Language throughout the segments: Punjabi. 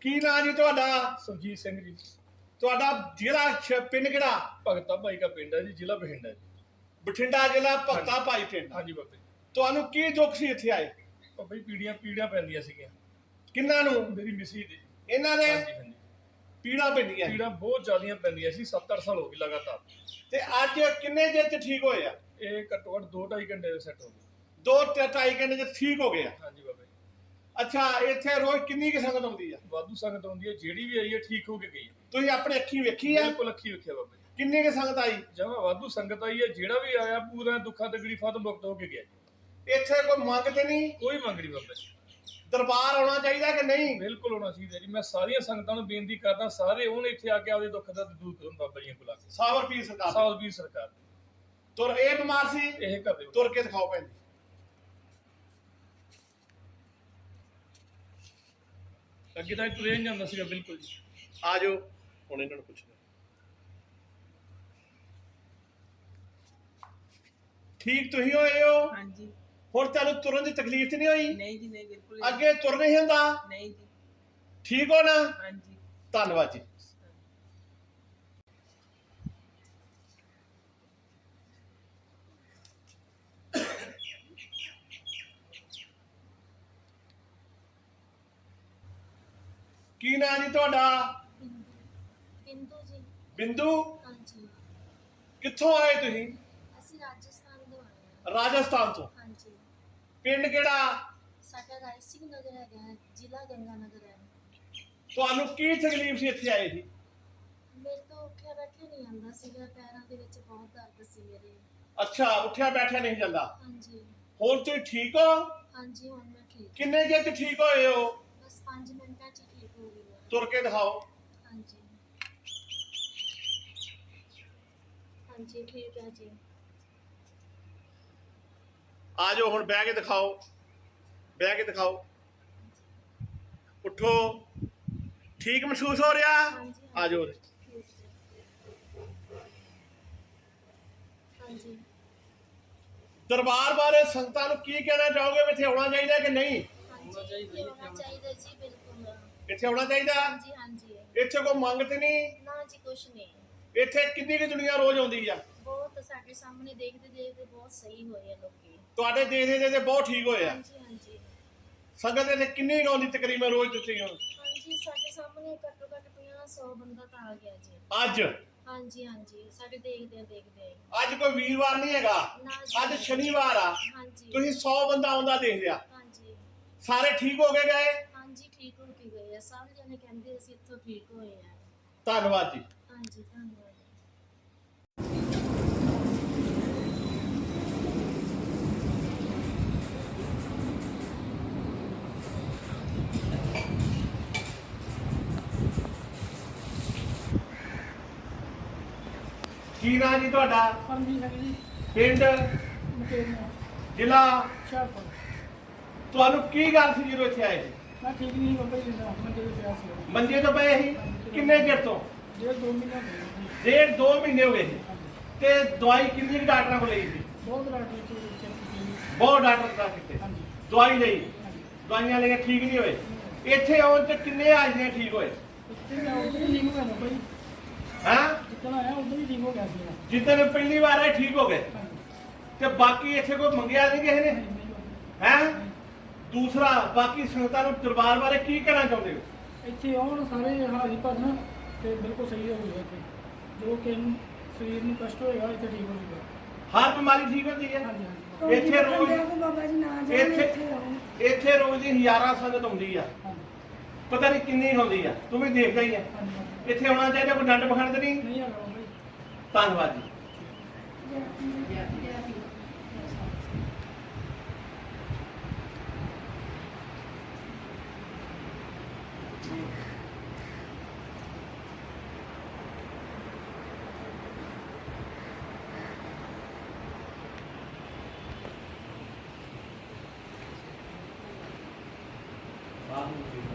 ਕੀ ਨਾਂ ਜੀ ਤੁਹਾਡਾ? ਸੁਰਜੀਤ ਸਿੰਘ ਜੀ। ਤੁਹਾਡਾ ਜ਼ਿਲ੍ਹਾ ਸ਼- ਪਿੰਡ ਕਿਹੜਾ? ਭਗਤਾ ਭਾਈ ਦਾ ਪਿੰਡ ਹੈ ਜੀ ਜ਼ਿਲ੍ਹਾ ਬਠਿੰਡਾ ਜੀ। ਬਠਿੰਡਾ ਜ਼ਿਲ੍ਹਾ ਭਗਤਾ ਭਾਈ ਪਿੰਡ। ਹਾਂਜੀ ਬਾਬੇ ਤੁਹਾਨੂੰ ਕੀ ਦੁੱਖ ਸੀ ਇੱਥੇ ਆਏ? ਬਾਬਾ ਪੀੜੀਆਂ ਪੀੜੀਆਂ ਪੈਂਦੀਆਂ ਸੀਗੀਆਂ। ਕਿੰਨਾਂ ਨੂੰ? ਮੇਰੀ ਮਿਸੀ ਦੀ। ਇਹਨਾਂ ਨੇ ਹਾਂਜੀ ਹਾਂਜੀ। ਪੀੜਾ ਪੈਂਦੀਆਂ। ਪੀੜਾਂ ਬਹੁਤ ਜ਼ਿਆਦੀਆਂ ਪੈਂਦੀਆਂ ਸੀ 7-8 ਸਾਲ ਹੋ ਗਏ ਲਗਾਤਾਰ। ਤੇ ਅੱਜ ਕਿੰਨੇ ਦਿਨ ਚ ਠੀਕ ਹੋਏ ਆ? ਇਹ ਘੱਟੋ ਘੱਟ 2-2.5 ਘੰਟੇ ਦੇ ਸੈੱਟ ਹੋ ਗਏ। ਦੋ ਢਾਈ ਘੰਟੇ ਚ ਠੀਕ ਹੋ ਗਿਆ ਹਾਂਜੀ ਬਾਬਾ ਅੱਛਾ ਇੱਥੇ ਰੋਜ਼ ਕਿੰਨੀ ਕਿ ਸੰਗਤ ਆਉਂਦੀ ਆ? ਵਾਧੂ ਸੰਗਤ ਆਉਂਦੀ ਹੈ ਜਿਹੜੀ ਵੀ ਆਈ ਹੈ ਠੀਕ ਹੋ ਕੇ ਗਈ ਹੈ ਤੁਸੀਂ ਆਪਣੀ ਅੱਖੀ ਵੇਖੀ ਆ? ਬਿਲਕੁਲ ਅੱਖੀ ਵੇਖਿਆ ਬਾਬਾ ਜੀ। ਕਿੰਨੀ ਕਿ ਸੰਗਤ ਆਈ? ਜਮਾ ਵਾਧੂ ਸੰਗਤ ਆਈ ਹੈ ਜਿਹੜਾ ਵੀ ਆਇਆ ਪੂਰਾ ਦੁੱਖਾਂ ਤਕਲੀਫਾਂ ਤੋਂ ਮੁਕਤ ਹੋ ਕੇ ਗਿਆ ਜੀ। ਇੱਥੇ ਕੋਈ ਮੰਗ ਤੇ ਨਹੀਂ? ਕੋਈ ਮੰਗ ਨਹੀਂ ਬਾਬਾ ਜੀ। ਦਰਬਾਰ ਆਉਣਾ ਚਾਹੀਦਾ ਕਿ ਨਹੀਂ? ਬਿਲਕੁਲ ਹੋਣਾ ਚਾਹੀਦਾ ਜੀ। ਮੈਂ ਸਾਰੀਆਂ ਸੰਗਤਾਂ ਨੂੰ ਬੇਨਤੀ ਕਰਦਾ ਸਾਰੇ ਹੁਣ ਇੱਥੇ ਆ ਕੇ ਆਪਦੇ ਦੁੱਖ ਦਾ ਦੂਰ ਕਰਨ ਬਾਬਾ ਜੀ ਕੋਲ ਆ ਕੇ। ਸਾਵਰ ਪੀਰ ਸਰਕਾਰ। ਸਾਲ ਵੀ ਸਰਕਾਰ। ਤੁਰ ਇਹ ਬਿਮਾਰ ਸੀ? ਇਹ ਕਰ ਦਿਓ ਤੁਰ ਕੇ ਦਿਖਾਓ ਭੈਣ ਅੱਗੇ ਤਾਂ ਇਹ ਤੁਰਿਆ ਨਹੀਂ ਜਾਂਦਾ ਸੀਗਾ ਬਿਲਕੁਲ ਜੀ। ਆ ਜਾਓ ਹੁਣ ਇਹਨਾਂ ਨੂੰ ਪੁੱਛਣਾ ਠੀਕ ਤੁਸੀਂ ਹੋਏ ਹੋ? ਹਾਂਜੀ। ਹੁਣ ਤੁਹਾਨੂੰ ਤੁਰਨ ਦੀ ਤਕਲੀਫ ਤੇ ਨਹੀਂ ਹੋਈ? ਨਹੀਂ ਜੀ ਨਹੀਂ ਬਿਲਕੁਲ ਨਹੀਂ। ਅੱਗੇ ਤੁਰ ਨਹੀਂ ਹੁੰਦਾ? ਨਹੀਂ ਜੀ। ਠੀਕ ਹੋ ਨਾ? ਹਾਂਜੀ। ਧੰਨਵਾਦ ਜੀ। ਕੀ ਨਾਂ ਜੀ ਤੁਹਾਡਾ? ਬਿੰਦੂ ਜੀ। ਬਿੰਦੂ? ਹਾਂਜੀ। ਕਿੱਥੋਂ ਆਏ ਤੁਸੀਂ? ਅਸੀਂ ਰਾਜਸਥਾਨ ਤੋਂ ਆਏ ਹਾਂ। ਰਾਜਸਥਾਨ ਤੋਂ? ਹਾਂਜੀ। ਪਿੰਡ ਕਿਹੜਾ? ਸਾਡਾ ਰਾਏ ਸਿੰਘ ਨਗਰ ਹੈਗਾ ਹੈ, ਜ਼ਿਲ੍ਹਾ ਗੰਗਾਨਗਰ ਹੈ। ਤੁਹਾਨੂੰ ਕੀ ਤਕਲੀਫ ਸੀ ਇੱਥੇ ਆਏ ਸੀ ਮੇਰੇ ਤੋਂ ਉੱਠਿਆ ਬੈਠਿਆ ਨਹੀਂ ਆਉਂਦਾ ਸੀਗਾ ਪੈਰਾਂ ਦੇ ਵਿੱਚ ਬਹੁਤ ਦਰਦ ਸੀ ਮੇਰੇ। ਅੱਛਾ ਉੱਠਿਆ ਬੈਠਿਆ ਨਹੀਂ ਜਾਂਦਾ? ਹਾਂਜੀ। ਹੁਣ ਤੁਸੀਂ ਠੀਕ ਹੋ? ਹਾਂਜੀ ਹੁਣ ਮੈਂ ਠੀਕ ਕਿੰਨੇ ਜੇ ਤੇ ਠੀਕ ਹੋਏ ਹੋ? ਬਸ 5 ਮਿੰਟਾਂ 'ਚ ਹੀ ਹੋ ਤੁਰ ਕੇ ਦਿਖਾਓ। ਹਾਂਜੀ। ਹਾਂਜੀ ਠੀਕ ਹੈ ਜੀ। ਆ ਜਾਓ ਹੁਣ ਬਹਿ ਕੇ ਦਿਖਾਓ। ਬਹਿ ਕੇ ਦਿਖਾਓ। ਉੱਠੋ। ਠੀਕ ਮਹਿਸੂਸ ਹੋ ਰਿਹਾ? ਹਾਂਜੀ ਆ ਜਾਓ। ਹਾਂਜੀ। ਦਰਬਾਰ ਬਾਰੇ ਸੰਗਤਾਂ ਨੂੰ ਕੀ ਕਹਿਣਾ ਚਾਹੋਗੇ ਵੀ ਇੱਥੇ ਆਉਣਾ ਚਾਹੀਦਾ ਕਿ ਨਹੀਂ? ਹਾਂਜੀ ਹੋਣਾ ਚਾਹੀਦਾ ਜੀ ਬਿਲਕੁਲ। ਇੱਥੇ ਆਉਣਾ ਚਾਹੀਦਾ? ਹਾਂਜੀ ਹਾਂਜੀ। ਇੱਥੇ ਕੋਈ ਮੰਗ ਤੇ ਨਹੀਂ? ਨਾ ਜੀ ਕੁਛ ਨਹੀਂ। ਇੱਥੇ ਕਿੰਨੀ ਕੁ ਦੁਨੀਆ ਰੋਜ਼ ਆਉਂਦੀ ਆ? ਬਹੁਤ ਸਾਡੇ ਸਾਹਮਣੇ ਦੇਖਦੇ ਦੇਖਦੇ ਬਹੁਤ ਸਹੀ ਹੋਏ ਆ ਲੋਕੀ। ਤੁਹਾਡੇ ਦੇਖਦੇ ਦੇਖਦੇ ਬਹੁਤ ਠੀਕ ਹੋਏ ਆ। ਹਾਂਜੀ ਹਾਂਜੀ। ਸੰਗਤ ਇੱਥੇ ਕਿੰਨੀ ਕੁ ਆਉਂਦੀ ਤਕਰੀਬਨ ਰੋਜ਼ ਤੁਸੀਂ ਹੁਣ? ਹਾਂਜੀ ਸਾਡੇ ਸਾਹਮਣੇ ਘੱਟੋ ਘੱਟ 50 100 ਬੰਦਾ ਤਾਂ ਆ ਗਿਆ ਜੀ। ਅੱਜ? ਹਾਂਜੀ ਹਾਂਜੀ। ਸਾਡੇ ਦੇਖਦੇ ਆ ਦੇਖਦੇ ਅੱਜ ਕੋਈ ਵੀਰਵਾਰ ਨਹੀਂ ਹੈਗਾ? ਨਾ ਜੀ ਅੱਜ ਸ਼ਨੀਵਾਰ ਆ। ਹਾਂਜੀ। ਤੁਸੀਂ 100 ਬੰਦਾ ਆਉਂਦਾ ਦੇਖ ਲਿਆ ਹਾਂਜੀ। ਸਾਰੇ ਠੀਕ ਹੋ ਕੇ ਗਏ? ਹਾਂਜੀ ਠੀਕ ਹੋ ਕੇ ਗਏ। ਆ ਸਾਰੇ ਜਣੇ ਕਹਿੰਦੇ ਅਸੀਂ ਇੱਥੋਂ ਠੀਕ ਹੋਏ ਆ। ਧੰਨਵਾਦ ਜੀ। ਹਾਂਜੀ ਧੰਨਵਾਦ। ਕੀ ਨਾਂ ਜੀ ਤੁਹਾਡਾ? ਹਾਂਜੀ ਹਾਂਜੀ ਪਿੰਡ? ਮਕੇਰੀਆਂ ਜ਼ਿਲ੍ਹਾ? ਸ਼ਾਹਪੁਰ ਤੁਹਾਨੂੰ ਕੀ ਗੱਲ ਸੀ ਜਦੋਂ ਇੱਥੇ ਆਏ ਸੀ ਮੈਂ ਠੀਕ ਨਹੀਂ ਬਾਬਾ ਜੀ ਦਾ ਮੈਂ ਜਿਹੜੇ ਪਿਆ ਸੀ। ਮੰਜੇ ਤੋਂ ਪਏ ਸੀ? ਕਿੰਨੇ ਚਿਰ ਤੋਂ? ਡੇਢ ਦੋ ਮਹੀਨੇ ਹੋ ਗਏ ਜੀ। ਡੇਢ ਦੋ ਮਹੀਨੇ ਹੋ ਗਏ ਸੀ। ਹਾਂਜੀ। ਤੇ ਦਵਾਈ ਕਿੰਨੀ ਕੁ ਡਾਕਟਰਾਂ ਕੋਲ ਲਈ ਸੀ? ਬਹੁਤ ਡਾਕਟਰ ਚ ਚੈੱਕ ਕੀਤੀ ਬਹੁਤ ਡਾਕਟਰ ਦਾ ਕੀਤੇ ਹਾਂਜੀ। ਦਵਾਈ ਲਈ? ਹਾਂਜੀ। ਦਵਾਈਆਂ ਲਈਆਂ ਠੀਕ ਨਹੀਂ ਹੋਏ? ਇੱਥੇ ਆਉਣ ਤੇ ਕਿੰਨੇ ਆਜ ਨੇ ਠੀਕ ਹੋਏ? ਇੱਥੇ ਮੈਂ ਉਦੋਂ ਹੀ ਠੀਕ ਹੋ ਗਿਆ ਜੀ ਹਾਂ? ਜਿੱਦਣ ਆਇਆ ਉਦੋਂ ਹੀ ਠੀਕ ਹੋ ਗਿਆ ਸੀ। ਜਿੱਦਣ ਪਹਿਲੀ ਵਾਰ ਆਏ ਠੀਕ ਹੋ ਗਏ? ਹਾਂਜੀ। ਤੇ ਬਾਕੀ ਇੱਥੇ ਕੋਈ ਮੰਗਿਆ ਨਹੀਂ ਕਿਸੇ ਨੇ? ਬਾਬਾ ਹੈ? ਦੂਸਰਾ ਬਾਕੀ ਸੰਗਤਾਂ ਨੂੰ ਦਰਬਾਰ ਬਾਰੇ ਕੀ ਕਹਿਣਾ ਚਾਹੁੰਦੇ ਹੋ। ਇੱਥੇ ਆਉਣ ਸਾਰੇ ਹਾਜ਼ਰੀ ਭਰਨ ਤੇ ਬਿਲਕੁਲ ਸਹੀ ਹੋ ਜਾਊਗਾ ਇੱਥੇ। ਜੋ ਕਿ ਸਰੀਰ ਨੂੰ ਕਸ਼ਟ ਹੋਏਗਾ ਇੱਥੇ ਠੀਕ ਹੋ ਜਾਊਗਾ ਹਰ ਬਿਮਾਰੀ ਠੀਕ ਹੁੰਦੀ ਹੈ? ਹਾਂਜੀ ਹਾਂਜੀ। ਇੱਥੇ ਰੋਜ਼ ਬਾਬਾ ਜੀ ਨਾ ਜਾਣ ਇੱਥੇ ਇੱਥੇ ਰੋਜ਼ ਦੀ ਹਜ਼ਾਰਾਂ ਸੰਗਤ ਆਉਂਦੀ ਆ। ਹਾਂਜੀ। ਪਤਾ ਨਹੀਂ ਕਿੰਨੀ ਹੁੰਦੀ ਆ। ਤੂੰ ਵੀ ਦੇਖਦਾ ਹੀ ਆ। ਹਾਂਜੀ ਹਾਂਜੀ। ਇੱਥੇ ਆਉਣਾ ਚਾਹੀਦਾ ਕੋਈ ਡੰਡ ਬਖੰਡ ਤੇ ਨਹੀਂ? ਨਹੀਂ ਹੈਗਾ ਬਾਬਾ ਜੀ। ਧੰਨਵਾਦ ਜੀ। आप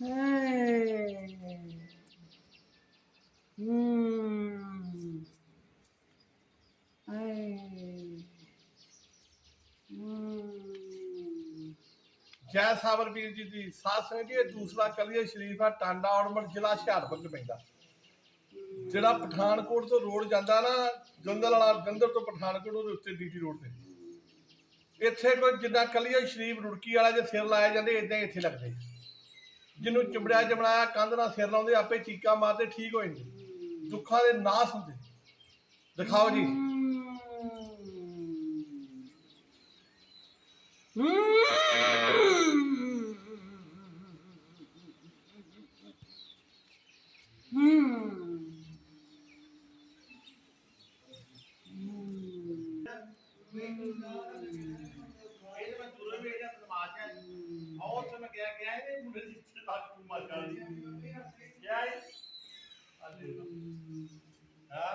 ਜੈ ਸਾਵਰਵੀਰ ਜੀ ਦੀ ਸਾਧ ਸੰਗਤ ਜੀ, ਇਹ ਦੂਸਰਾ ਕਲੀਆ ਸ਼ਰੀਫ ਆ ਟਾਂਡਾ ਔੜਮੜ ਜ਼ਿਲ੍ਹਾ ਹੁਸ਼ਿਆਰਪੁਰ ਚ ਪੈਂਦਾ। ਜਿਹੜਾ ਪਠਾਨਕੋਟ ਤੋਂ ਰੋਡ ਜਾਂਦਾ ਨਾ ਜੰਦਲ ਵਾਲਾ ਜੰਦਲ ਤੋਂ ਪਠਾਨਕੋਟ, ਉਹਦੇ ਉੱਤੇ ਡੀਟੀ ਰੋਡ ਤੇ। ਇੱਥੇ ਕੋਈ ਜਿੱਦਾਂ ਕਲੀਆ ਸ਼ਰੀਫ ਰੁੜਕੀ ਵਾਲਾ ਜੇ ਸਿਰ ਲਾਇਆ ਜਾਂਦੇ ਇਦਾਂ ਇੱਥੇ ਲੱਗਦੇ। ਜਿਹਨੂੰ ਚਿੰਬੜਿਆ ਚਮੜਾਇਆ, ਕੰਧ ਨਾਲ ਸਿਰ ਲਾਉਂਦੇ, ਆਪੇ ਚੀਕਾ ਮਾਰਦੇ, ਠੀਕ ਹੋ ਜਾਂਦੇ। ਦੁੱਖਾਂ ਦੇ ਨਾਸ ਹੁੰਦੇ। ਦਿਖਾਓ ਜੀ। ਇਹਦੇ ਮੈਂ ਦੂਰੋਂ ਵੀ ਇਹਦਾ ਤਮਾਸ਼ ਹੈ ਆਹ ਉੱਥੇ ਮੈਂ ਗਿਆ ਗਿਆ ਇਹਦੇ ਮੁੰਡੇ ਦੀ ਲੱਗ ਨੂੰ ਮਾਰ ਗਾਲੀ ਗਿਆ ਹੈ ਆ ਦੇ ਲੋ ਹਾਂ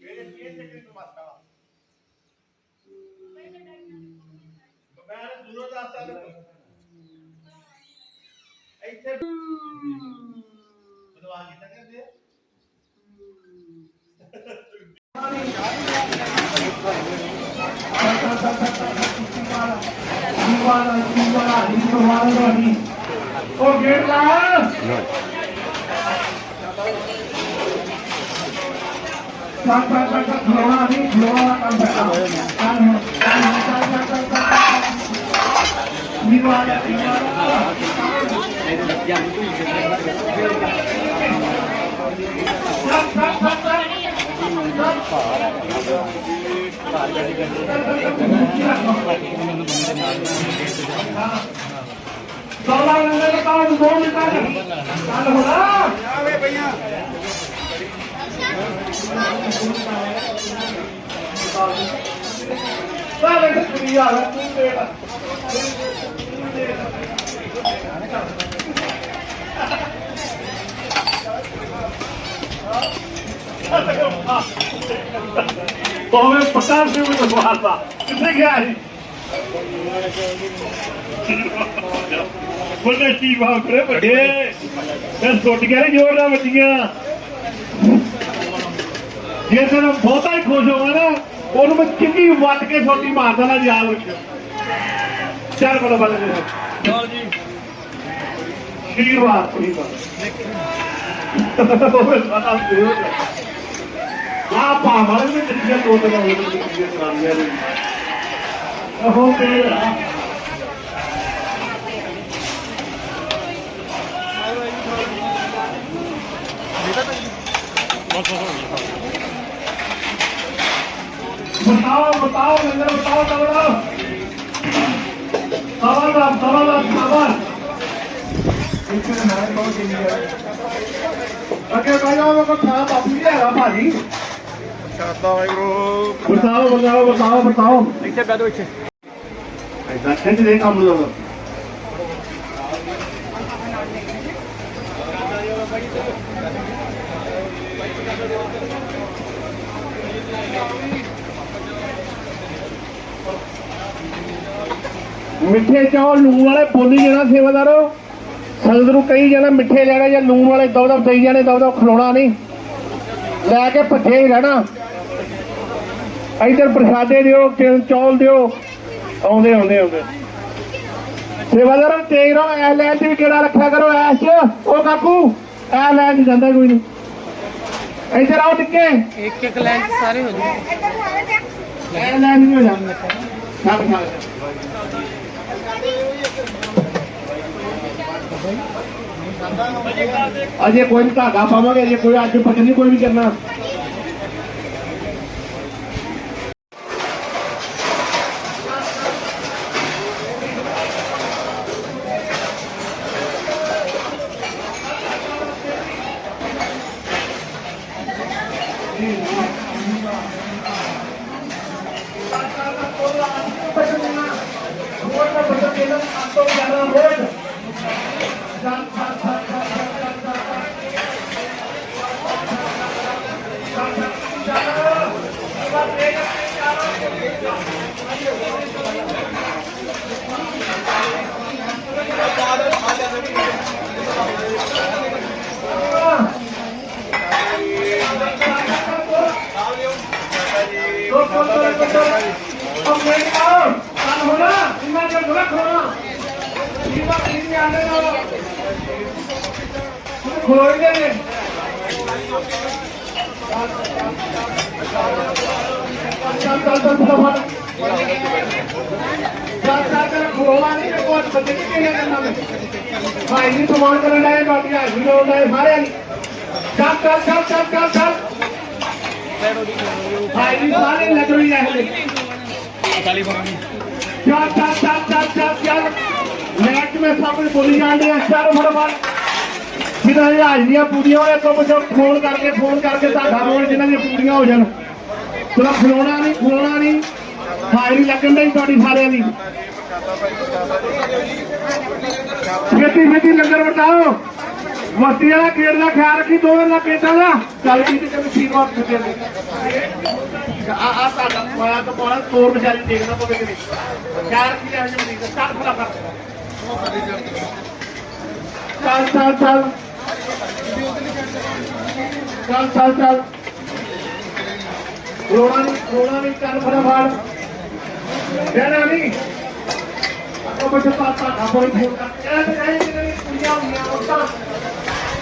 ਇਹਦੇ ਕੀ ਚੱਕਰ ਨੂੰ ਮਾਰ ਗਾ ਮੈਂ ਦੂਰੋਂ ਦੱਸਦਾ ਤੇ ਇੱਥੇ ਬਦਵਾ ਕੀਤਾ ਕਹਿੰਦੇ ਆ ਉਹ ਗੇਟ ਲਾ ਚੱਲ ਚੱਲ ਚੱਲ ਚੱਲ ਖਲੋਣਾ ਨਹੀਂ ਖਲੋਣਾ ਕੰਮ ਕਰਨਾ ਚੱਲ ਹੁਣ, ਚੱਲ ਹੁਣ, ਚੱਲ ਚੱਲ ਚੱਲ ਚੱਲ ਨਿਵਾਲਾ ਨਿਵਾਲਾ ਚੱਲ ਚੱਲ ਚੱਲ ਚੱਲ ਸੋਲਾ ਨੰਬਰ ਦਾ ਦੋ ਮਿੰਟਾਂ ਚੱਲ ਹੋਣਾ ਸਾਰੇ ਕੁੜੀ ਤੂੰ ਦੇਖ ਭਾਵੇਂ ਪਤਾ ਸੀ ਉਹ ਮਾਰਦਾ ਕਿੱਥੇ ਗਿਆ ਸੀ ਬੋਲੇ ਕੀ ਬਾਤ ਕਰੇ ਵੱਡੇ ਤੇ ਸੁੱਟ ਗਿਆ ਜੋਰ ਨਾਲ ਵੱਜੀਆਂ ਜੇ ਤੈਨੂੰ ਬਹੁਤਾ ਹੀ ਖੁਸ਼ ਹੋਵਾ ਨਾ ਉਹਨੂੰ ਮੈਂ ਕਿੰਨੀ ਵੱਟ ਕੇ ਛੋਟੀ ਮਾਰ ਦੇਣਾ ਯਾਦ ਰੱਖਿਓ ਚੱਲ ਬੜਾ ਬੜਾ ਦੇ ਚਲ ਜੀ ਸ਼ੀਰਵਾਦ ਕੋਈ ਬਾਤ ਉਹ ਪਤਾ ਸੀ ਆ बताओ बताओ मंदिर बताओ तबड़ा तबड़ा तबड़ा बताओ बताओ मेरे बताओ दौड़ो हैं? लाख सवा लाख सवा अगे पहले को है ਹੈਗਾ ਭਾਜੀ ਬਤਾਓ ਬਤਾਓ ਬਤਾਓ ਬਤਾਓ ਇੱਥੇ ਬੈਠੋ ਇੱਥੇ। ਐਦਾਂ ਖਿੱਚ ਦੇ ਕੰਮ ਨੂੰ। ਮਿੱਠੇ ਚੌਲ ਲੂਣ ਵਾਲੇ ਬੋਲੀ ਜਾਣਾ ਸੇਵਾਦਾਰੋ। ਸੰਗਤ ਨੂੰ ਕਹੀ ਜਾਣਾ ਮਿੱਠੇ ਲੈਣੇ ਜਾਂ ਲੂਣ ਵਾਲੇ ਦਬ ਦਬ ਦੇਈ ਜਾਣੇ ਦਬ ਦਬ ਖਲੋਣਾ ਨਹੀਂ। ਲੈ ਕੇ ਭੱਜੇ ਹੀ ਰਹਿਣਾ। ਇਧਰ ਪ੍ਰਸ਼ਾਦੇ ਦਿਓ ਕਿ ਚੌਲ ਦਿਓ। ਆਉਂਦੇ ਆਉਂਦੇ ਆਉਂਦੇ। ਸੇਵਾਦਾਰ ਤੇਜ਼ ਰਹੋ ਐ ਲੈਣ ਵੀ ਕਿਹੜਾ ਰੱਖਿਆ ਕਰੋ ਐਸ? ਉਹ ਕਾਕੂ ਐ ਲੈਣ ਜਾਂਦਾ ਕੋਈ ਨਹੀਂ। ਇੱਧਰ ਆਓ ਟਿੱਕੇ ਇੱਕ ਇੱਕ 'ਚ ਸਾਰੇ ਹੋ ਜਾਣਗੇ। ਐ ਲੈਣ ਨਹੀਂ ਹੋ ਜਾਂਦਾ ਛੱਡ ਛੱਡ ਅਜੇ ਕੋਈ ਧਾਗਾ ਪਾਵਾਂਗੇ ਅਜੇ ਕੋਈ ਅੱਜ ਭਜਨ ਨਹੀਂ ਕੋਈ ਵੀ ਕਰਨਾ। खोल दे ਭਾਈ ਜੀ ਹੈ ਬਾਕੀ ਸਾਰੇ ਲੱਗਣੀ ਬੋਲੀ ਜਾਂਦੇ ਆ ਜਿਹਨਾਂ ਦੀਆਂ ਹਾਜ਼ਰੀਆਂ ਪੂਰੀਆਂ ਹੋਏ ਤੋਂ ਪਿੱਛੋਂ ਫੋਨ ਕਰਕੇ ਫੋਨ ਕਰਕੇ ਤੁਹਾਡਾ ਰੋਲ ਜਿਨ੍ਹਾਂ ਦੀਆਂ ਪੂਰੀਆਂ ਹੋ ਜਾਣ। ਚਲੋ, ਖਲੋਣਾ ਨਹੀਂ ਖਲੋਣਾ ਨਹੀਂ। ਹਾਜ਼ਰੀ ਲੱਗਣ ਦੀ ਤੁਹਾਡੀ ਸਾਰਿਆਂ ਦੀ। ਛੇਤੀ ਛੇਤੀ ਲੰਗਰ ਵਰਤਾਓ। ਵਸਤੀ ਵਾਲਾ ਖੇਡ ਦਾ ਖਿਆਲ ਰੱਖੀ, ਦੋ ਵਾਰ ਨਾ ਪੇਟਾਂ ਦਾ। ਚੱਲ ਜੀ, ਤੇ ਤੈਨੂੰ ਠੀਕ ਵਾਪਸ ਦੇ ਦੇ ਆ ਆ ਤੁਹਾਡਾ ਮਾਇਆ ਤੋਂ ਪਾਣਾ ਤੋਰ ਵਿਚਾਰੀ ਦੇਖਣਾ ਪਵੇ ਕਿ ਨਹੀਂ। ਖਿਆਲ ਰੱਖੀ ਜਾ ਜੀ ਮਰੀਜ਼ ਚੱਲ ਫਟਾਫਟ ਚੱਲ ਚੱਲ ਚੱਲ। ਚੱਲ ਚੱਲ ਚੱਲ। ਰੋਣਾ ਨਹੀਂ ਰੋਣਾ ਨਹੀਂ, ਚੱਲ ਫਟਾਫਟ ਰਹਿਣਾ ਨਹੀਂ। ਉਹ ਬੱਚਾ ਪਾਪਾ ਦਾ ਕੋਈ ਫੋਨ ਕਰ। ਇਹ ਤੇ ਨਹੀਂ ਜਿਹੜੇ ਕੁੜੀਆਂ ਹੁੰਦੀਆਂ ਔਰਤਾਂ,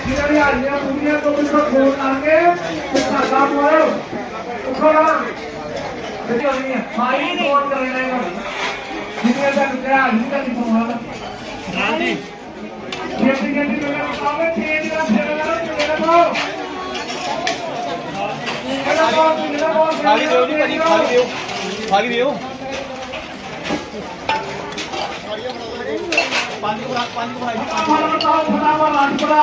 ਜਿਹਨਾਂ ਦੀ ਹਾਜ਼ਰੀਆਂ ਕੁੜੀਆਂ ਤੋਂ ਬਿਲਕੁਲ ਫੋਨ ਕਰਕੇ ਤੇ ਸਾਡਾ ਮੋੜੋ ਉਖੜਾ ਜਿਹੜੀ ਹੋਣੀ ਹੈ ਮਾਈ ਫੋਨ ਕਰ ਰਹੇ ਨੇ। ਜਿਹਨੇ ਦਾ ਕਿਹਾ ਨਹੀਂ ਤਾਂ ਨਹੀਂ ਫੋਨ ਹਾਂਜੀ ਛੇਤੀ ਛੇਤੀ ਮੇਰਾ ਆਵੇ ਤੇਜ਼ ਦਾ ਫੇਰ ਲਗਾ ਤੇਰਾ ਪਾਓ ਖਾਲੀ ਦਿਓ ਜੀ ਭਾਜੀ, ਖਾਲੀ ਦਿਓ। ਖਾਲੀ ਦਿਓ। ਫਟਾਫਟ ਬਤਾਓ ਫਟਾਫਟ ਲਾਜਪੜਾ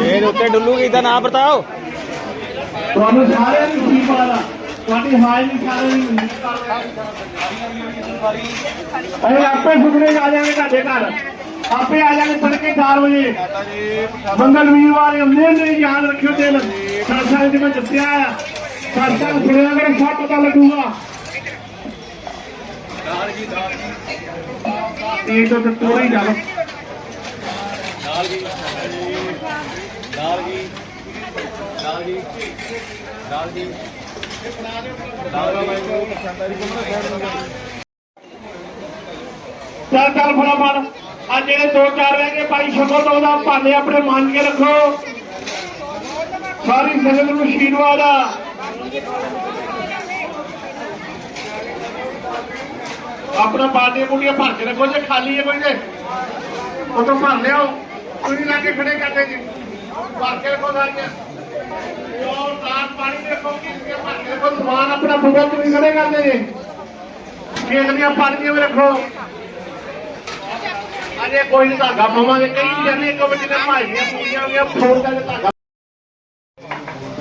ਇਹ ਉੱਤੇ ਡੁੱਲੂਗੀ ਦਾ ਨਾਮ ਬਤਾਓ ਤੁਹਾਨੂੰ ਸਾਰਿਆਂ ਨੂੰ ਕੀ ਪਤਾ ਤੁਹਾਡੀ ਹਾਜ਼ਰੀ ਸਾਰਿਆਂ ਅਸੀਂ ਆਪੇ ਸੁਪਨੇ ਆ ਜਾਵਾਂਗੇ ਤੁਹਾਡੇ ਘਰ। ਆਪੇ ਆ ਜਾਵਾਂਗੇ ਤੜਕੇ 4 ਵਜੇ। ਮੰਗਲ ਵੀਰਵਾਰ ਹੁੰਦੇ ਨੇ ਯਾਦ ਰੱਖਿਓ ਦਿਨ ਸਾਸਾਂ ਦੇ ਮੈਂ ਦੱਸਿਆ ਆ ਸਾਸਾਂ ਨੂੰ ਸੁਣਿਆ ਕਰ, ਸਭ ਪਤਾ ਲੱਗੂਗਾ। ਇਹ ਤਾਂ ਤੋੜਾ ਹੀ ਚੱਲ ਦਾਲ ਜੀ। ਦਾਲ ਜੀ। ਦਾਲ ਜੀ। ਚੱਲ ਚੱਲ ਫਟਾਫਟ ਆ ਜਿਹੜੇ ਦੋ ਚਾਰ ਰਹਿ ਗਏ, ਭਾਈ ਛਕੋ ਤੋਂ ਦਾ ਭਾਲੇ ਆਪਣੇ ਮੰਨ ਕੇ ਰੱਖੋ। ਸਾਰੀ ਸੰਗਤ ਨੂੰ ਆਸ਼ੀਰਵਾਦ ਆ। ਆਪਣਾ ਬਾਟੇ ਮੁੰਡੀਆਂ ਭਰ ਕੇ ਰੱਖੋ, ਜੇ ਖਾਲੀ ਹੈ ਕੋਈ ਜੇ ਉਹ ਤੋਂ ਭਰ ਲਿਆਓ। ਤੁਸੀਂ ਲਾ ਕੇ ਖੜੇ ਕਰਦੇ ਜੀ। ਭਰ ਕੇ ਰੱਖੋ ਸਾਰੀਆਂ। ਸਮਾਨ ਆਪਣਾ ਬੁਗਾ ਤੁਸੀਂ ਖੜੇ ਕਰਦੇ ਜੀ ਕੇਤਲੀਆਂ ਪਾਣੀਆਂ ਵੀ ਰੱਖੋ ਅਜੇ ਕੋਈ ਨਹੀਂ ਧਾਗਾ ਪਾਵਾਂਗੇ ਕਈ ਜਣੇ ਕਬੱਡੀ ਦੇ ਭਾਈਆਂ ਪੂਰੀਆਂ ਹੋ ਫੋਨ ਕਰਕੇ ਧਾਗਾ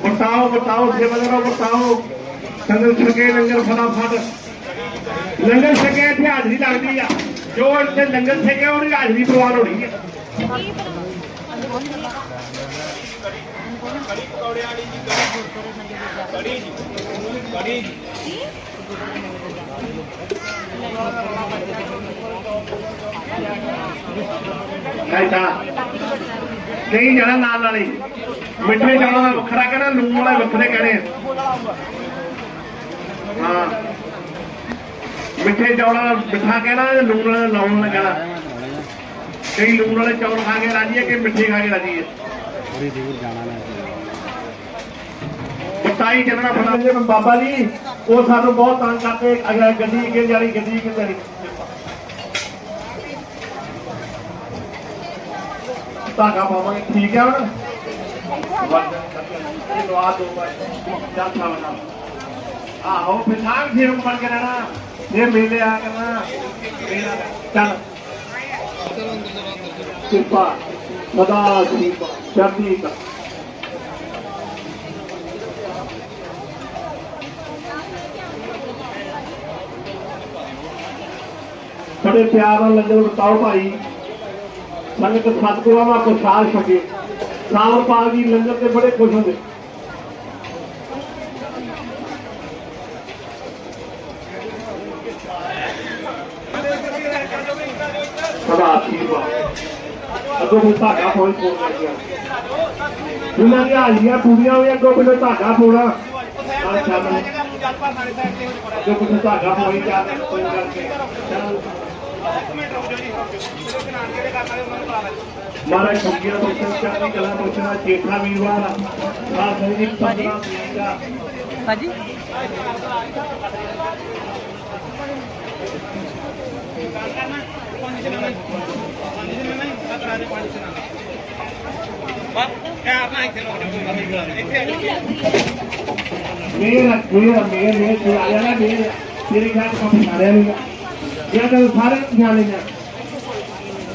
ਬਤਾਓ ਬਤਾਓ ਸੇਵਾਦਾਰੋ ਬਤਾਓ ਸੰਗਤ ਛਕੇ ਲੰਗਰ ਫਟਾਫਟ। ਲੰਗਰ ਛਕੇ ਇੱਥੇ ਹਾਜ਼ਰੀ ਲੱਗਦੀ ਆ ਜੋ ਇੱਥੇ ਲੰਗਰ ਛਕੇ, ਉਹਦੀ ਹਾਜ਼ਰੀ ਪ੍ਰਵਾਨ ਹੋਣੀ ਹੈ ਐਸਾ ਨਹੀਂ ਜਾਣਾ ਨਾਲ ਨਾਲ ਮਿੱਠੇ ਚਾਵਲਾਂ ਦਾ ਵੱਖਰਾ ਕਹਿਣਾ, ਲੂਣ ਵਾਲੇ ਵੱਖਰੇ ਕਹਿਣੇ ਹਾਂ। ਮਿੱਠੇ ਚੌਲਾਂ ਦਾ ਮਿੱਠਾ ਕਹਿਣਾ ਤੇ ਲੂਣ ਵਾਲੇ ਲਾਉਣ ਲਾਉਣ ਕਹਿਣਾ? ਕਈ ਲੂਣ ਵਾਲੇ ਚੌਲ ਖਾ ਕੇ ਰਾਜੀ ਹੈ ਕਿ ਮਿੱਠੇ ਖਾ ਕੇ ਰਾਜੀ ਹੈ ਪੂਰੀ ਦੂਰ ਜਾਣਾ ਨਾ ਬਤਾਈ ਚੱਲਣਾ ਫੜਾ ਬਾਬਾ ਜੀ, ਉਹ ਸਾਨੂੰ ਬਹੁਤ ਤੰਗ ਕਰਦੇ ਅਗਰ ਗੱਡੀ ਕਿ ਜਾਣੀ, ਗੱਡੀ ਕਿ ਜਾਣੀ। ਧਾਗਾ ਪਾਵਾਂਗੇ, ਠੀਕ ਹੈ ਹੁਣ? ਲਵਾ ਦੋ ਚੱਲ ਸਾਵਣਾ ਆਹੋ ਫਿਸਾਨ ਫਿਰ ਬਣ ਕੇ ਰਹਿਣਾ। ਇਹ ਮੇਲੇ ਆ ਕਰਨਾ। ਚੱਲ। ਕਿਰਪਾ। ਸਦਾ ਕਿਰਪਾ ਚੜ੍ਹਦੀ ਕਲਾ। ਬੜੇ ਪਿਆਰ ਨਾਲ ਲੰਗਰ ਵਰਤਾਓ ਭਾਈ। ਸੰਗਤ ਸਤਿਗੁਰਾਂ ਦਾ ਪ੍ਰਸਾਦ ਛਕੇ। ਸਾਵਰ ਪਾਲ ਦੀ ਲੰਗਰ ਤੇ ਬੜੇ ਖੁਸ਼ ਹੁੰਦੇ। ਸਦਾ ਆਸ਼ੀਰਵਾਦ। ਅਗੋ ਮੁਸਾਕਾ ਪਹੁੰਚ ਪਹੁੰਚ ਗਿਆ ਉਹਨਾਂ ਦੀਆਂ ਹਾਲੀਆਂ ਪੂਰੀਆਂ ਹੋਈਆਂ, ਅੱਗੋਂ ਮੈਨੂੰ ਧਾਗਾ ਪੋਣਾ ਆ ਸਾਹਮਣੇ ਜੋ ਕੁਝ ਧਾਗਾ ਪੋਈ ਜਾ ਕੋਈ ਕਰਕੇ ਚੱਲ। ਮਹਾਰਾਜ ਸ਼ੁਕਰੀਆ ਬਖਸ਼ਣ ਚਾਹੀ ਕਲਾ ਬਖਸ਼ਣਾ ਚੇਠਾ ਵੀਰਵਾਰ ਆ ਸੰਗੀਤ 15 ਤਰੀਕ ਦਾ ਭਾਜੀ ਮੇਰਾ ਮੇਰਾ ਮੇਰਾ ਮੇਰਾ ਇਹ ਗੱਲ ਸਾਰੇ ਨੂੰ ਜਾਣੇ ਨੇ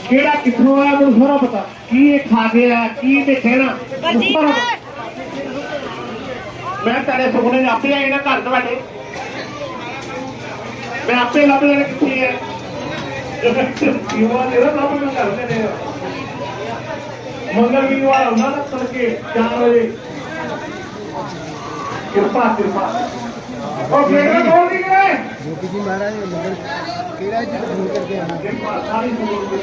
ਕਿਹੜਾ ਕਿੱਥੋਂ ਆਇਆ ਮੈਨੂੰ ਸਾਰਾ ਪਤਾ। ਕੀ ਇਹ ਖਾ ਗਿਆ ਕੀ ਤੇ ਪਤਾ। ਮੈਂ ਤੇਰੇ ਸੁਪਨੇ 'ਚ ਆਪੇ ਆਏ ਨਾ ਘਰ ਤੁਹਾਡੇ ਮੈਂ ਆਪੇ ਲੱਭ ਲੈਣਾ ਕਿੱਥੇ ਹੈ ਯੂਵਾ ਤੇਰਾ ਲੱਭ ਮੈਂ ਕਰਦੇ ਨੇ। ਮੰਗਲ ਵੀਰਵਾਰ ਆਉਂਦਾ ਨਾ ਤੜਕੇ 4 ਵਜੇ। ਕਿਰਪਾ ਕਿਰਪਾ। ਉਹ ਫੇਰ ਬੋਲ ਦੀ ਗਏ ਜੋਗੀ ਜੀ ਮਹਾਰਾਜ ਨੇ ਮੰਗਲ ਕਿਹੜਾ ਜੀ ਫੋਨ ਕਰਕੇ ਆਣਾ ਕਿਰਪਾ ਸਾਰੀ ਬੋਲ ਦੀ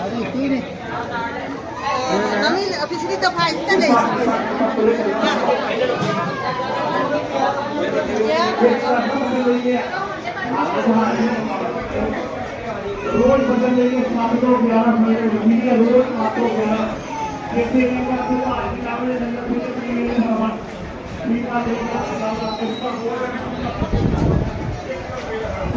ਆਦੀ ਕੀ ਨੇ ਨਵੀਂ ਪਿਛਲੀ ਦਫਾ ਇੱਥੇ ਗਈ ਸੀ रोज बदल लेंगे सात सौ ग्यारह महीने मीडिया रोज सात सौ ग्यारह जैसे भी करते हैं आज की आपने नजर में देखी है हमारा ठीक है देखा अल्लाह का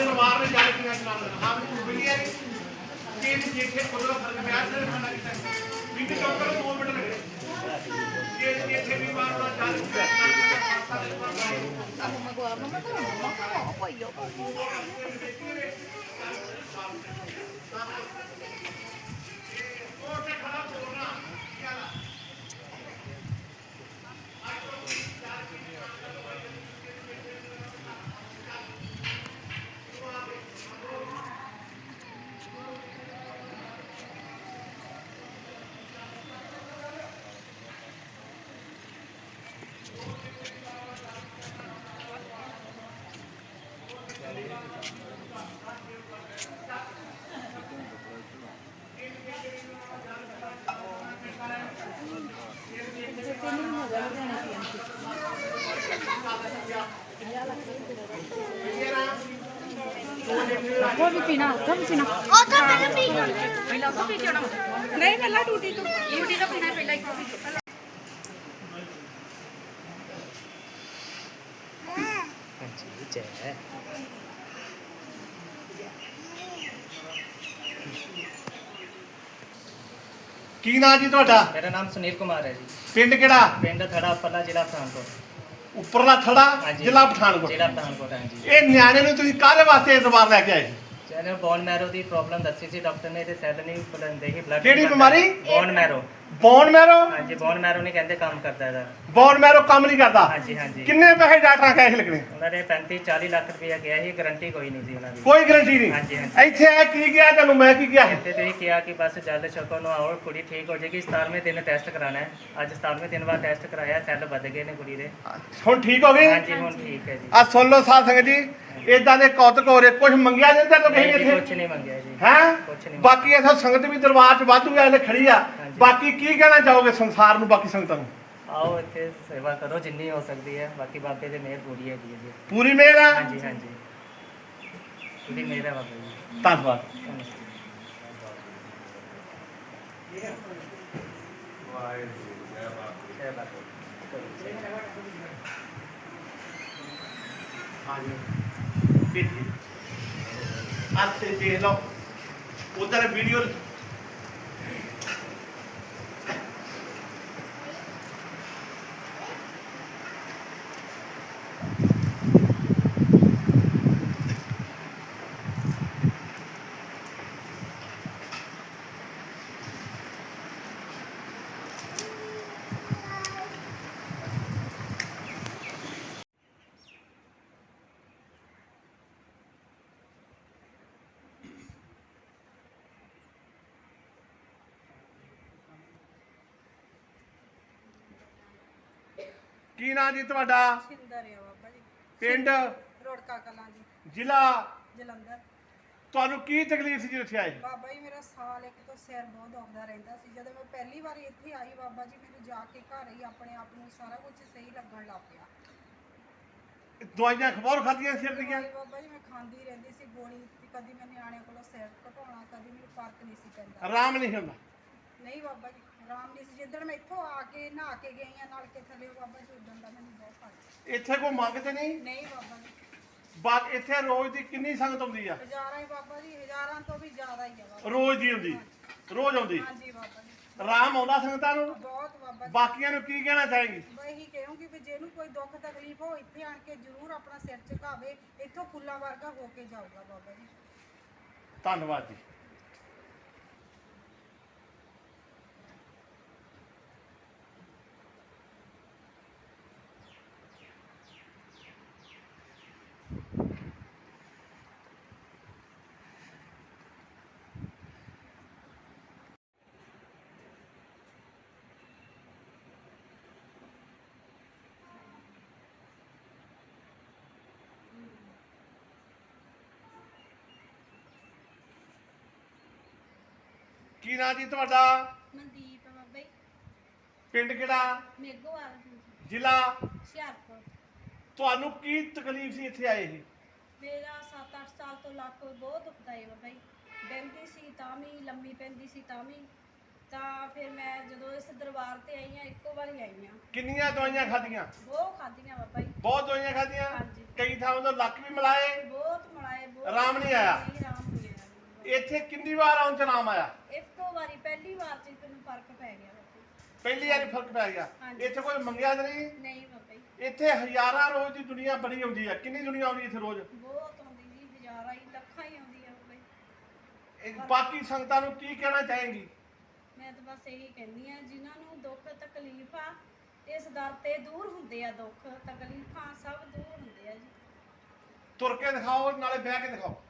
ਪਰਿਵਾਰ ਨੇ ਚਾਰ ਪਿੰਨਾ ਇਸ਼ਨਾਨ ਕਰਨਾ ਹਾਂ ਤੂੰ ਬੈਠੀ ਆ ਕਿ ਇਹ ਜੇਠੇ ਕੋਲੋਂ ਫ਼ਰਕ ਪਿਆ ਤੇ ਫੰਡਾ ਕੀਤਾ ਵੀ ਚੌਕਰ ਦੋ ਮਿੰਟ ਲੱਗੇ। ਇਹ ਜੇਠੇ ਵੀ ਵਾਲਾਂ ਨੂੰ ਚਾਰ ਪਿੰਨਾ ਇਸ਼ਨਾਨ ਕਰਨਾ ਸਾਥਾਂ ਹੁੰਦਾ ਉਹ ਵੀ ਪੀਣਾ ਉਹ ਵੀ ਪੀਣਾ। ਉਹ ਤਾਂ ਮੈਨੂੰ ਪੀ ਕੇ ਪਹਿਲਾਂ ਉਹ ਪੀ ਕੇ ਆਉਣਾ। ਨਹੀਂ ਪਹਿਲਾਂ ਟੂਟੀ ਤੋਂ ਟੂਟੀ ਦਾ ਪੀਣਾ ਪਹਿਲਾਂ ਇੱਕ ਪਹਿਲਾਂ ਕੀ ਨਾਂ ਜੀ ਤੁਹਾਡਾ? ਮੇਰਾ ਨਾਮ ਸੁਨੀਲ ਕੁਮਾਰ ਹੈ ਜੀ। ਪਿੰਡ ਕਿਹੜਾ? ਪਿੰਡ ਥੜਾ ਪੱਲਾ ਜ਼ਿਲ੍ਹਾ ਪਠਾਨਕੋਟ। ਉੱਪਰਲਾ ਥੜਾ ਹਾਂਜੀ। ਜ਼ਿਲ੍ਹਾ ਪਠਾਨਕੋਟ। ਜ਼ਿਲ੍ਹਾ ਪਠਾਨਕੋਟ ਹੈ ਜੀ ਇਹ ਨਿਆਣੇ ਨੂੰ ਤੁਸੀਂ ਕਾਹਦੇ ਵਾਸਤੇ ਇਤਬਾਰ ਲੈ ਕੇ ਆਏ ਚੈਨਲ ਬੋਨ ਮੈਰੋ ਦੀ ਪ੍ਰੋਬਲਮ ਦੱਸੀ ਸੀ ਡਾਕਟਰ ਨੇ ਇਹਦੇ ਸੈੱਲ ਨਹੀਂ ਬੁਲੰਦੇ ਹੀ ਬਲੱਡ ਕਿਹੜੀ ਬਿਮਾਰੀ? ਬੋਨ ਮੈਰੋ ਬੌਨ ਮੈਰੋ ਹਾਂਜੀ ਬੋਨ ਮੈਰੋ ਨਹੀਂ ਕਹਿੰਦੇ ਕੰਮ ਕਰਦਾ ਇਹਦਾ। ਬੌਨ ਮੈਰੋ ਕੰਮ ਨਹੀਂ ਕਰਦਾ? ਹਾਂਜੀ ਹਾਂਜੀ। ਕਿੰਨੇ ਪੈਸੇ ਡਾਕਟਰਾਂ ਕਹੇ ਲੱਗਣੇ? ਉਹਨਾਂ ਨੇ 35 40 ਲੱਖ ਰੁਪਇਆ ਗਿਆ ਸੀ ਗਾਰੰਟੀ ਕੋਈ ਨਹੀਂ ਸੀ ਉਹਨਾਂ ਦੀ। ਕੋਈ ਗਰੰਟੀ ਨਹੀਂ? ਹਾਂਜੀ, ਹਾਂਜੀ। ਇੱਥੇ ਆ ਕੀ ਗਿਆ ਤੈਨੂੰ ਮੈਂ ਕੀ ਕਿਹਾ ਤੇ ਤੁਸੀਂ ਕਿਹਾ ਕਿ ਬਸ ਜਲਦ ਛਕੋ ਨੂੰ ਆਓ ਕੁੜੀ ਠੀਕ ਹੋ ਜਾਏਗੀ 17ਵੇਂ ਦਿਨ ਟੈਸਟ ਕਰਾਣਾ ਹੈ। ਅੱਜ 17ਵੇਂ ਦਿਨ ਬਾਅਦ ਟੈਸਟ ਕਰਾਇਆ ਸੈੱਲ ਵੱਧ ਗਏ ਨੇ ਕੁੜੀ ਦੇ। ਹੁਣ ਠੀਕ ਹੋ ਗਈ ਹਾਂਜੀ ਹੁਣ ਠੀਕ ਹੈ ਜੀ। ਆ ਸੁਣ ਲਓ ਸਾਧ ਸੰਗਤ ਜੀ ਇਦਾਂ ਦੇ ਕੌਤਕ ਹੋ ਰਹੇ ਕੁਝ ਮੰਗਿਆ ਜਾਂਦਾ ਤਾਂ ਇੱਥੇ? ਕੁਛ ਨਹੀਂ ਮੰਗਿਆ ਜੀ। ਹੈ? ਬਾਕੀ ਇਥੋਂ ਸੰਗਤ ਵੀ ਦਰਬਾਰ 'ਚ ਵਾਧੂ ਐ ਖੜੀ ਆ। ਬਾਕੀ ਕੀ ਕਹਿਣਾ ਚਾਹੋਗੇ ਸੰਸਾਰ ਨੂੰ ਬਾਕੀ ਸੰਗਤਾਂ ਨੂੰ? ਆਓ ਇੱਥੇ ਸੇਵਾ ਕਰੋ ਜਿੰਨੀ ਹੋ ਸਕਦੀ ਹੈ। ਬਾਕੀ ਬਾਬੇ ਦੇ ਮਿਹਰ ਪੂਰੀ ਹੈਗੀ ਹੈ ਜੀ। ਪੂਰੀ ਮਿਹਰ ਆ ਹਾਂਜੀ ਹਾਂਜੀ। ਪੂਰੀ ਮਿਹਰ ਹੈ ਬਾਬੇ ਜੀ ਧੰਨਵਾਦ। ਜੈ ਬਾਬਾ ਹਾਂਜੀ। ਬਿੱਤੀ ਅੱਜ ਦੇਖ ਲਓ ਉਧਰ ਵੀਡੀਓ ਕੀ ਨਾਂ ਜੀ ਤੁਹਾਡਾ? ਸਿੰਦਰ ਆ ਬਾਬਾ ਜੀ। ਪਿੰਡ? ਰੋੜਕਾ ਕਲਾਂ ਜੀ। ਜ਼ਿਲ੍ਹਾ? ਜਲੰਧਰ। ਤੁਹਾਨੂੰ ਕੀ ਤਕਲੀਫ ਸੀ ਜੀ ਉੱਥੇ ਆਏ? ਬਾਬਾ ਜੀ ਮੇਰਾ ਸਾਲ ਇੱਕ ਤੋਂ ਸਿਰ ਬਹੁਤ ਦੁਖਦਾ ਰਹਿੰਦਾ ਸੀ। ਜਦੋਂ ਮੈਂ ਪਹਿਲੀ ਵਾਰ ਇੱਥੇ ਆਈ ਬਾਬਾ ਜੀ ਮੈਨੂੰ ਜਾ ਕੇ ਘਰ ਹੀ ਆਪਣੇ ਆਪ ਨੂੰ ਸਾਰਾ ਕੁਝ ਸਹੀ ਲੱਗਣ ਲੱਗ ਪਿਆ। ਦਵਾਈਆਂ ਖਬਰ ਖਾਦੀਆਂ ਸਿਰ ਦੀਆਂ? ਦਵਾਈ ਬਾਬਾ ਜੀ ਮੈਂ ਖਾਂਦੀ ਰਹਿੰਦੀ ਸੀ ਗੋਲੀ। ਵੀ ਕਦੀ ਮੈਂ ਨਿਆਣਿਆਂ ਕੋਲੋਂ ਸਿਰ ਘਟਾਉਣਾ ਕਦੀ ਮੈਨੂੰ ਫ਼ਰਕ ਨਹੀਂ ਸੀ ਪੈਂਦਾ। ਆਰਾਮ ਨਹੀਂ ਹੁੰਦਾ? ਨਹੀਂ ਬਾਬਾ ਜੀ ਆਰਾਮ ਨਹੀਂ ਸੀ ਜਿੱਦਣ ਮੈਂ ਇੱਥੋਂ ਆ ਕੇ ਨਹਾ ਕੇ ਗਈ ਆ ਨਾਲ ਕੇ ਥੱਲੇ ਬਾਬਾ ਜੀ ਉਦੋਂ ਦਾ ਮੈਨੂੰ ਬਹੁਤ ਫ਼ਰਕ ਇੱਥੇ ਕੋਈ ਮੰਗਤੇ ਨਹੀਂ? ਨਹੀਂ ਬਾਬਾ ਜੀ। ਬਾਕ ਇੱਥੇ ਰੋਜ਼ ਦੀ ਕਿੰਨੀ ਸੰਗਤ ਆਉਂਦੀ ਆ? ਹਜ਼ਾਰਾਂ ਹੀ ਬਾਬਾ ਜੀ ਹਜ਼ਾਰਾਂ ਤੋਂ ਵੀ ਜ਼ਿਆਦਾ ਹੀ ਆ ਬਾਬਾ ਰੋਜ਼ ਦੀ ਹੁੰਦੀ ਰੋਜ਼ ਆਉਂਦੀ? ਹਾਂਜੀ ਬਾਬਾ ਜੀ। ਆਰਾਮ ਆਉਂਦਾ ਸੰਗਤਾਂ ਨੂੰ? ਬਹੁਤ ਬਾਬਾ ਜੀ। ਬਾਕੀਆਂ ਨੂੰ ਕੀ ਕਹਿਣਾ ਚਾहेंगी ਮੈਂ ਇਹੀ ਕਹੂੰਗੀ ਵੀ ਜਿਹਨੂੰ ਕੋਈ ਦੁੱਖ ਤਕਲੀਫ ਹੋ ਇੱਥੇ ਆਣ ਕੇ ਜ਼ਰੂਰ ਆਪਣਾ ਸਿਰ ਝੁਕਾਵੇ ਇੱਥੋਂ ਫੁੱਲਾਂ ਵਰਗਾ ਹੋ ਕੇ ਜਾਊਗਾ ਬਾਬਾ ਜੀ। ਧੰਨਵਾਦ ਜੀ। ਕੀ ਨਾਂ ਜੀ ਤੁਹਾਡਾ? ਮਨਦੀਪ ਆ ਬਾਬਾ ਪਿੰਡ ਕਿਹੜਾ? ਮੇਗੋਵਾਲ ਜ਼ਿਲ੍ਹਾ? ਹੁਸ਼ਿਆਰਪੁਰ। ਤੁਹਾਨੂੰ ਕੀ ਤਕਲੀਫ ਸੀ ਇੱਥੇ ਆਏ ਸੀ ਮੇਰਾ 7-8 ਸਾਲ ਤੋਂ ਲੱਕ ਬਹੁਤ ਦੁਖਦਾ ਹੈ ਬਾਬਾ ਜੀ। ਬਹਿੰਦੀ ਸੀ ਤਾਂ ਵੀ ਲੰਮੀ ਪੈਂਦੀ ਸੀ ਤਾਂ ਵੀ। ਤਾਂ ਫਿਰ ਮੈਂ ਜਦੋਂ ਇਸ ਦਰਬਾਰ ਤੇ ਆਈ ਹਾਂ ਇੱਕੋ ਵਾਰੀ ਆਈ ਹਾਂ। ਕਿੰਨੀਆਂ ਦਵਾਈਆਂ ਖਾਧੀਆਂ? ਬਹੁਤ ਖਾਧੀਆਂ ਬਾਬਾ ਜੀ। ਬਹੁਤ ਦਵਾਈਆਂ ਖਾਧੀਆਂ? ਹਾਂਜੀ। ਕਈ ਥਾਵਾਂ ਤੋਂ ਲੱਕ ਵੀ ਮਿਲਾਏ। ਬਹੁਤ ਮਲਾਏ ਬਹੁਤ ਆਰਾਮ ਨਹੀਂ ਆਇਆ? ਨਹੀਂ ਆਰਾਮ ਨਹੀਂ ਆਇਆ। ਮੈਨੂੰ। ਇੱਥੇ ਕਿੰਨੀ ਵਾਰ ਆਉਣ ਚ ਆਰਾਮ ਆਇਆ? ਇੱਕੋ ਵਾਰੀ ਪਹਿਲੀ ਵਾਰ ਚ ਤੈਨੂੰ ਫ਼ਰਕ ਪੈ ਗਿਆ ਜੀ। ਪਹਿਲੀ ਵਾਰੀ ਫ਼ਰਕ ਪੈ ਗਿਆ। ਹਾਂਜੀ। ਇੱਥੇ ਕੋਈ ਮੰਗਿਆ ਤਾਂ ਨਹੀਂ? ਨਹੀਂ ਬਾਬਾ ਜੀ। ਇੱਥੇ ਹਜ਼ਾਰਾਂ ਰੋਜ਼ ਦੀ ਦੁਨੀਆ ਬਣੀ ਆਉਂਦੀ ਆ। ਕਿੰਨੀ ਦੁਨੀਆ ਆਉਂਦੀ ਇੱਥੇ ਰੋਜ਼? ਬਹੁਤ ਆਉਂਦੀ ਜੀ ਹਜ਼ਾਰਾਂ ਹੀ ਲੱਖਾਂ ਹੀ ਆਉਂਦੀ ਆ ਬਾਬਾ ਜੀ। ਇਹ ਬਾਕੀ ਸੰਗਤਾਂ ਨੂੰ ਕੀ ਕਹਿਣਾ ਚਾਹੇਗੀ? ਮੈਂ ਤਾਂ ਬਸ ਇਹੀ ਕਹਿੰਦੀ ਆ ਜਿਨ੍ਹਾਂ ਨੂੰ ਦੁੱਖ ਤਕਲੀਫ ਆ ਇਸ ਦਰ ਤੇ ਦੂਰ ਹੁੰਦੇ ਆ ਦੁੱਖ ਤਕਲੀਫਾਂ ਸਭ ਦੂਰ ਹੁੰਦੇ ਆ ਜੀ। ਤੁਰ ਕੇ ਦਿਖਾਓ ਨਾਲੇ ਬਹਿ ਕੇ ਦਿਖਾਓ।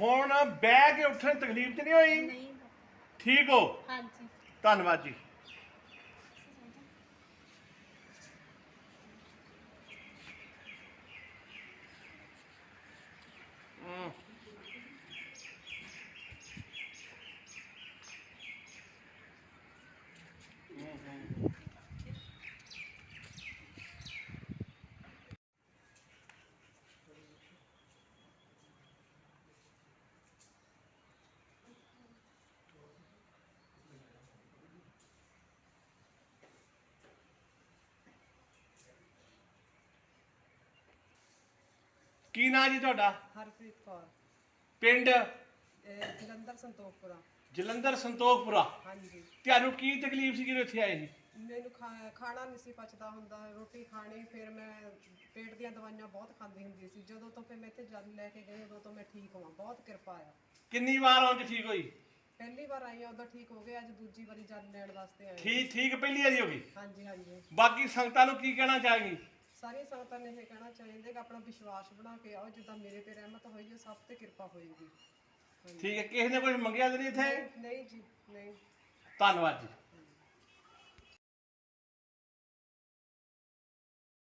ਹੁਣ ਬਹਿ ਕੇ ਉੱਠਣ ਦੀ ਤਕਲੀਫ ਤੇ ਨਹੀਂ ਹੋਈ? ਨਹੀਂ। ਠੀਕ ਹੋ। ਹਾਂਜੀ। ਧੰਨਵਾਦ ਜੀ। ਕੀ ਨਾਂ ਜੀ ਤੁਹਾਡਾ? ਹਰਪ੍ਰੀਤ ਕੌਰ। ਪਿੰਡ? ਇਹ ਜਲੰਧਰ ਸੰਤੋਖਪੁਰਾ। ਜਲੰਧਰ ਸੰਤੋਖਪੁਰਾ। ਹਾਂਜੀ। ਤੁਹਾਨੂੰ ਕੀ ਤਕਲੀਫ ਸੀ ਜਦੋਂ ਇੱਥੇ ਆਏ ਸੀ? ਮੈਨੂੰ ਖਾ- ਖਾਣਾ ਨਹੀਂ ਸੀ ਪਚਦਾ ਹੁੰਦਾ ਰੋਟੀ ਖਾਣੀ ਫਿਰ ਮੈਂ ਪੇਟ ਦੀਆਂ ਦਵਾਈਆਂ ਬਹੁਤ ਖਾਂਦੀ ਹੁੰਦੀ ਸੀ। ਜਦੋਂ ਤੋਂ ਫਿਰ ਮੈਂ ਇੱਥੇ ਜਲ ਲੈ ਕੇ ਗਈ ਉਦੋਂ ਤੋਂ ਮੈਂ ਠੀਕ ਹਾਂ ਬਹੁਤ ਕਿਰਪਾ ਆ। ਕਿੰਨੀ ਵਾਰ ਆਉਣ ਚ ਠੀਕ ਹੋਈ? ਪਹਿਲੀ ਵਾਰ ਆਈ ਆ ਉਦੋਂ ਠੀਕ ਹੋ ਗਏ ਅੱਜ ਦੂਜੀ ਵਾਰੀ ਜਲ ਲੈਣ ਵਾਸਤੇ ਆਏ। ਠੀਕ ਠੀਕ ਪਹਿਲੀ ਵਾਰੀ ਹੋ ਗਈ? ਹਾਂਜੀ ਹਾਂਜੀ। ਬਾਕੀ ਸੰਗਤਾਂ ਨੂੰ ਕੀ ਕਹਿਣਾ ਚਾਹਾਂਗੀ? ਸਾਰੀਆਂ ਸੰਗਤਾਂ ਨੇ ਇਹ ਕਹਿਣਾ ਚਾਹੀਦੇ ਕਿ ਆਪਣਾ ਵਿਸ਼ਵਾਸ ਬਣਾ ਕੇ ਆਓ ਜਿੱਦਾਂ ਮੇਰੇ ਤੇ ਰਹਿਮਤ ਹੋਈ ਹੈ ਸਭ ਤੇ ਕਿਰਪਾ ਹੋਏਗੀ। ਠੀਕ ਹੈ ਕਿਸੇ ਨੇ ਕੁਝ ਮੰਗਿਆ ਤਾਂ ਨਹੀਂ ਇੱਥੇ? ਨਹੀਂ ਜੀ ਨਹੀਂ। ਧੰਨਵਾਦ ਜੀ।